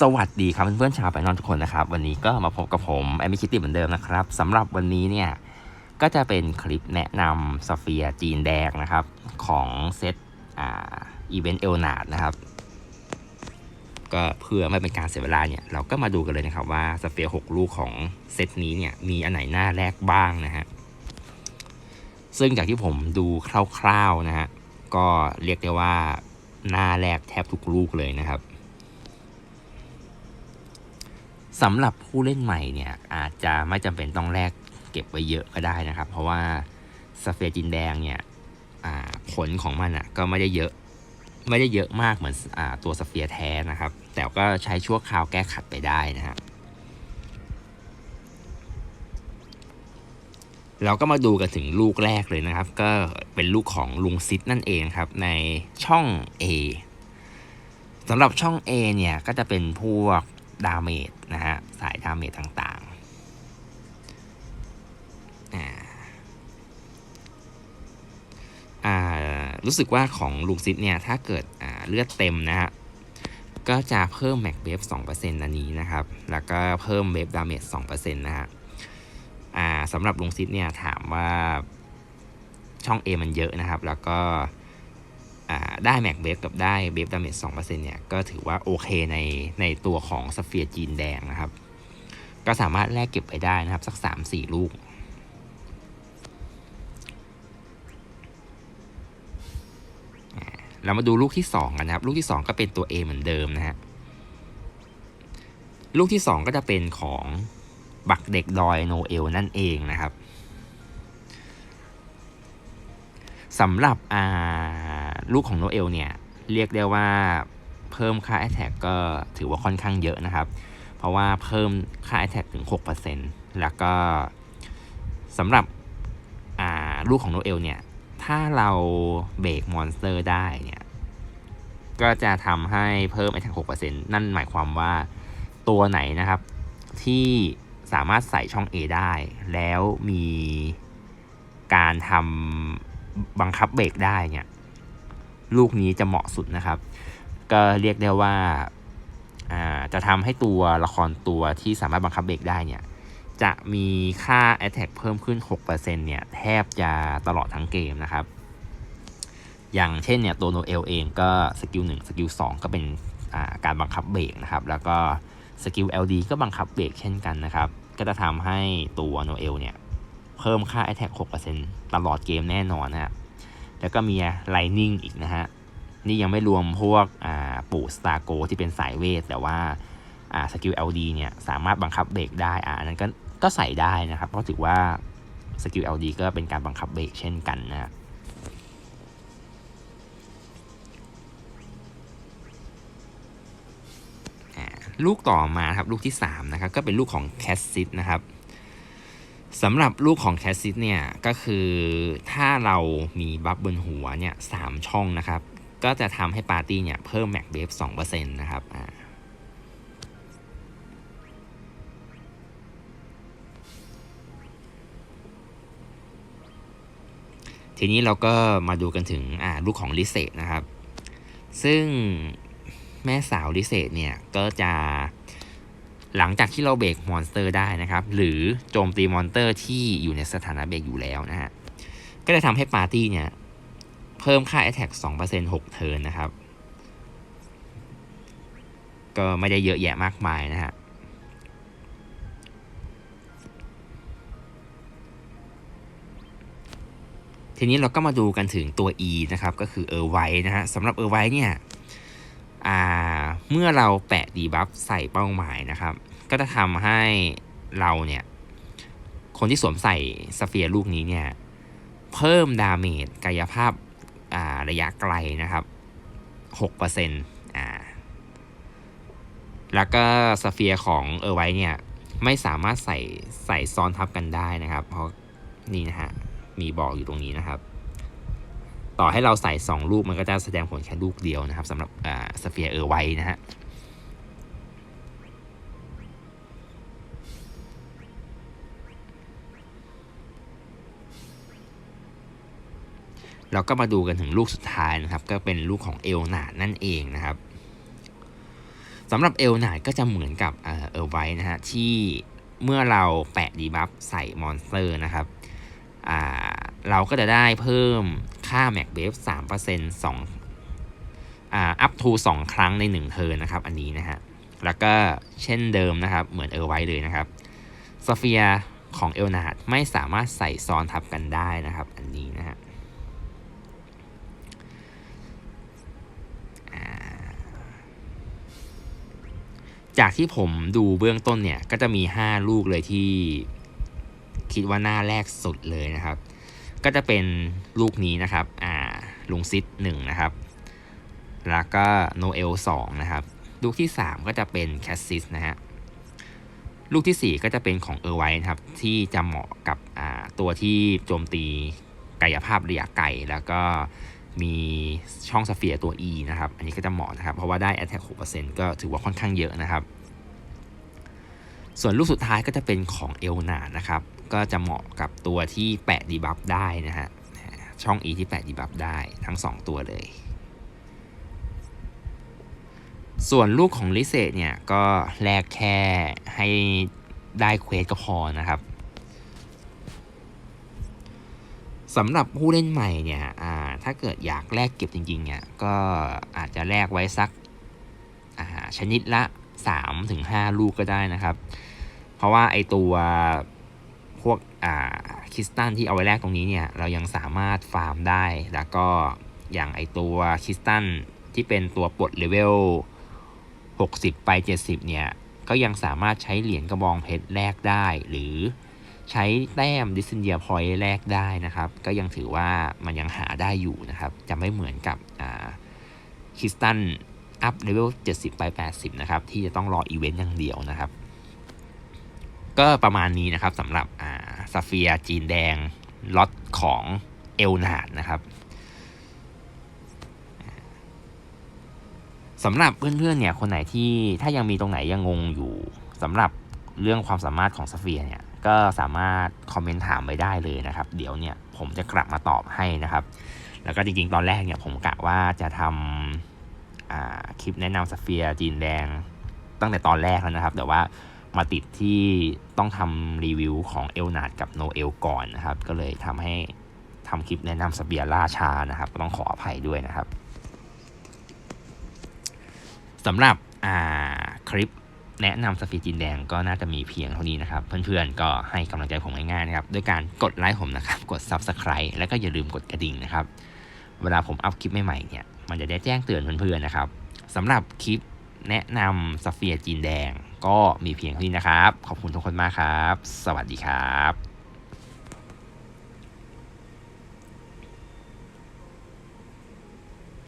สวัสดีครับเพื่อนๆชาวไปนอนทุกคนนะครับ วันนี้ก็มาพบกับผมแอมิคิตตี้เหมือนเดิมนะครับสำหรับวันนี้เนี่ยก็จะเป็นคลิปแนะนำสเฟียจีนแดงนะครับ ของเซตอ่าอีเวนต์เอลนาดนะครับ ก็เพื่อไม่เป็นการเสียเวลาเนี่ย เราก็มาดูกันเลยนะครับว่าสเฟียร์6ลูกของเซตนี้เนี่ยมีอันไหนหน้าแรกบ้างนะฮะซึ่งจากที่ผมดูคร่าวๆนะฮะก็เรียกได้ว่าหน้าแรกแทบทุกลูกเลยนะครับ สำหรับผู้เล่นใหม่เนี่ยอาจจะไม่จำเป็นต้องแลกเก็บไว้เยอะก็ได้นะครับ เพราะว่าสเฟียร์จินแดงเนี่ยผลของมันอะก็ไม่ได้เยอะไม่ได้เยอะมากเหมือนอตัวสเฟียร์แท้นะครับ แต่ก็ใช้ชั่วคราวแก้ขัดไปได้นะฮะเราก็มาดูกันถึงลูกแรกเลยนะครับ ก็เป็นลูกของลุงซิดนั่นเองครับ ในช่อง A สำหรับช่อง A เนี่ยก็จะเป็นพวก ดาเมจนะฮะ สายดาเมจต่างๆอ่าอ่ารู้สึกว่าของลูกซิดเนี่ย ถ้าเกิดอ่าเลือดเต็มนะฮะ ก็จะเพิ่มแม็กเบฟ2%อันนี้นะครับ แล้วก็เพิ่มเบฟดาเมจ2%นะฮะอ่าสำหรับลุงซิดเนี่ย ถามว่าช่อง A มันเยอะนะครับ แล้วก็ ได้แม็กเบฟกับได้เบฟดาเมจสองเปอร์เซ็นต์เนี่ยก็ถือว่าโอเคในในตัวของสเฟียร์จีนแดงนะครับ ก็สามารถแลกเก็บไปได้นะครับ สักสามสี่ลูก เรามาดูลูกที่2กันนะครับ ลูกที่2ก็เป็นตัว A เหมือนเดิมนะฮะลูกที่2ก็จะเป็นของบักเด็กดอยโนเอลนั่นเองนะครับสำหรับอ่า ลูกของโนเอลเนี่ยเรียกได้ว่าเพิ่มค่า Attack ก็ถือว่าค่อนข้างเยอะนะครับ เพราะว่าเพิ่มค่า Attack ถึง 6%แล้วก็สำหรับลูกของโนเอลเนี่ยถ้าเราเบรกมอนสเตอร์ได้เนี่ยก็จะทำให้เพิ่ม Attack 6%นั่นหมายความว่าตัวไหนนะครับที่สามารถใส่ช่อง A ได้ แล้วมีการทำบังคับเบรกได้เนี่ย ลูกนี้จะเหมาะสุดนะครับ ก็เรียกได้ว่าจะทำให้ตัวละครตัวที่สามารถบังคับเบรกได้เนี่ยจะมีค่า Attack เพิ่มขึ้น 6%เนี่ยแทบจะตลอดทั้งเกมนะครับ อย่างเช่นเนี่ยตัวโนเอลเองก็สกิล1สกิล2ก็เป็นการบังคับเบรกนะครับ แล้วก็สกิล LD ก็บังคับเบรกเช่นกันนะครับ ก็จะทำให้ตัวโนเอลเนี่ยเพิ่มค่า Attack 6%ตลอดเกมแน่นอนนะฮะ แล้วก็มี Lightning อีกนะฮะ นี่ยังไม่รวมพวกปู่สตาร์โกที่เป็นสายเวท แต่ว่าสกิล LD เนี่ยสามารถบังคับเบรกได้อ่าอันนั้นก็ก็ใส่ได้นะครับ เพราะถือว่าสกิล LD ก็เป็นการบังคับเบรกเช่นกันนะฮะลูกต่อมาครับลูกที่3นะครับก็เป็นลูกของแคสซิตนะครับ สำหรับลูกของแคสซิตเนี่ยก็คือถ้าเรามีบัฟบนหัวเนี่ยสามช่องนะครับ ก็จะทำให้ปาร์ตี้เนี่ยเพิ่มแม็กเบฟสองเปอร์เซ็นต์นะครับอ่าทีนี้เราก็มาดูกันถึงอ่าลูกของลิเซตนะครับ ซึ่งแม่สาวลิเซตเนี่ยก็จะ หลังจากที่เราเบรกมอนสเตอร์ได้นะครับ หรือโจมตีมอนสเตอร์ที่อยู่ในสถานะเบรกอยู่แล้วนะฮะ ก็จะทำให้ปาร์ตี้เนี่ย เพิ่มค่า Attack 2% 6 เทิร์นนะครับ ก็ไม่ได้เยอะแยะมากมายนะฮะทีนี้เราก็มาดูกันถึงตัว E นะครับ ก็คือเออร์ไว้นะฮะสำหรับเออร์ไว้เนี่ย เมื่อเราแปะดีบัฟใส่เป้าหมายนะครับ ก็จะทำให้เราเนี่ย คนที่สวมใส่สเฟียร์ลูกนี้เนี่ย เพิ่มดาเมจกายภาพาระยะไกลนะครับ6%อ่าแล้วก็สเฟียร์ของเออไว้เนี่ย ไม่สามารถใส่ใส่ซ้อนทับกันได้นะครับ เพราะนี่นะฮะ มีบอกอยู่ตรงนี้นะครับ ต่อให้เราใส่ 2 ลูกมันก็จะแสดงผลแค่ลูกเดียวนะครับสำหรับสเฟียร์เออร์ไวนะฮะเราก็มาดูกันถึงลูกสุดท้ายนะครับ ก็เป็นลูกของเอลนาดนั่นเองนะครับสำหรับเอลนาดก็จะเหมือนกับเออไว้นะฮะที่เมื่อเราแปะดีบัฟใส่มอนสเตอร์นะครับเราก็จะได้เพิ่ม ค่าแม็กเบฟสามเปอร์เซ็นต์สองอ่าอัพทูสองครั้งในหนึ่งเทิร์นนะครับ อันนี้นะฮะ แล้วก็เช่นเดิมนะครับ เหมือนเอลไวเลยนะครับสเฟียของเอลนาดไม่สามารถใส่ซ้อนทับกันได้นะครับ อันนี้นะฮะจากที่ผมดูเบื้องต้นเนี่ย ก็จะมี 5 ลูกเลยที่คิดว่าหน้าแรกสุดเลยนะครับ ก็จะเป็นลูกนี้นะครับ อ่าลุงซิดหนึ่งนะครับ แล้วก็โนเอลสองนะครับ ลูกที่3ก็จะเป็นแคสซิสนะฮะ ลูกที่4ก็จะเป็นของเออร์ไวนะครับ ที่จะเหมาะกับอ่าตัวที่โจมตีกายภาพระยะไกลแล้วก็มีช่องสเฟียร์ตัว E นะครับ อันนี้ก็จะเหมาะนะครับ เพราะว่าได้ Attack 6%ก็ถือว่าค่อนข้างเยอะนะครับ ส่วนลูกสุดท้ายก็จะเป็นของเอลนานะครับ ก็จะเหมาะกับตัวที่แปะดีบัฟได้นะฮะช่อง E ที่แปะดีบัฟได้ทั้ง 2 ตัวเลย ส่วนลูกของลิเซเนี่ยก็แลกแค่ให้ได้เควสก็พอนะครับสำหรับผู้เล่นใหม่เนี่ยถ้าเกิดอยากแลกเก็บจริงๆเนี่ยก็อาจจะแลกไว้สักชนิดละ 3-5 ลูกก็ได้นะครับ เพราะว่าไอตัว พวกคริสตัลที่เอาไว้แลกตรงนี้เนี่ยเรายังสามารถฟาร์มได้ แล้วก็อย่างไอตัวคริสตัลที่เป็นตัวปลดเลเวล 60 ไป 70 เนี่ย ก็ยังสามารถใช้เหรียญกระบองเพชรแลกได้ หรือใช้แต้มดิสเนียพอยต์แรกได้นะครับ ก็ยังถือว่ามันยังหาได้อยู่นะครับ จะไม่เหมือนกับคริสตันอัพเลเวล 70 ไป 80 นะครับ ที่จะต้องรออีเวนต์อย่างเดียวนะครับ ก็ประมาณนี้นะครับสำหรับ ซาเฟียจีนแดงล็อตของเอลนาดนะครับสำหรับเพื่อนๆเนี่ยคนไหนที่ถ้ายังมีตรงไหนยังงงอยู่สำหรับเรื่องความสามารถของซาเฟียเนี่ยก็สามารถคอมเมนต์ถามไปได้เลยนะครับ เดี๋ยวเนี่ยผมจะกลับมาตอบให้นะครับ แล้วก็จริงๆ ตอนแรกเนี่ยผมกะว่าจะทำคลิปแนะนำสเฟียจีนแดงตั้งแต่ตอนแรกแล้วนะครับ แต่ว่า มาติดที่ต้องทำรีวิวของเอลนาดกับโนเอลก่อนนะครับ ก็เลยทำให้ทำคลิปแนะนำสเฟียล่าชานะครับก็ต้องขออภัยด้วยนะครับสำหรับคลิปแนะนำสฟีจินแดงก็น่าจะมีเพียงเท่านี้นะครับ เพื่อนๆก็ให้กำลังใจผมง่ายๆนะครับ ด้วยการกดไลค์ผมนะครับ กด Subscribe แล้วก็อย่าลืมกดกระดิ่งนะครับ เวลาผมอัพคลิปใหม่ๆเนี่ย มันจะได้แจ้งเตือนเพื่อนๆนะครับสำหรับคลิป แนะนำสเฟียจีนแดงก็มีเพียงเท่านี้นะครับ ขอบคุณทุกคนมากครับ สวัสดีครับ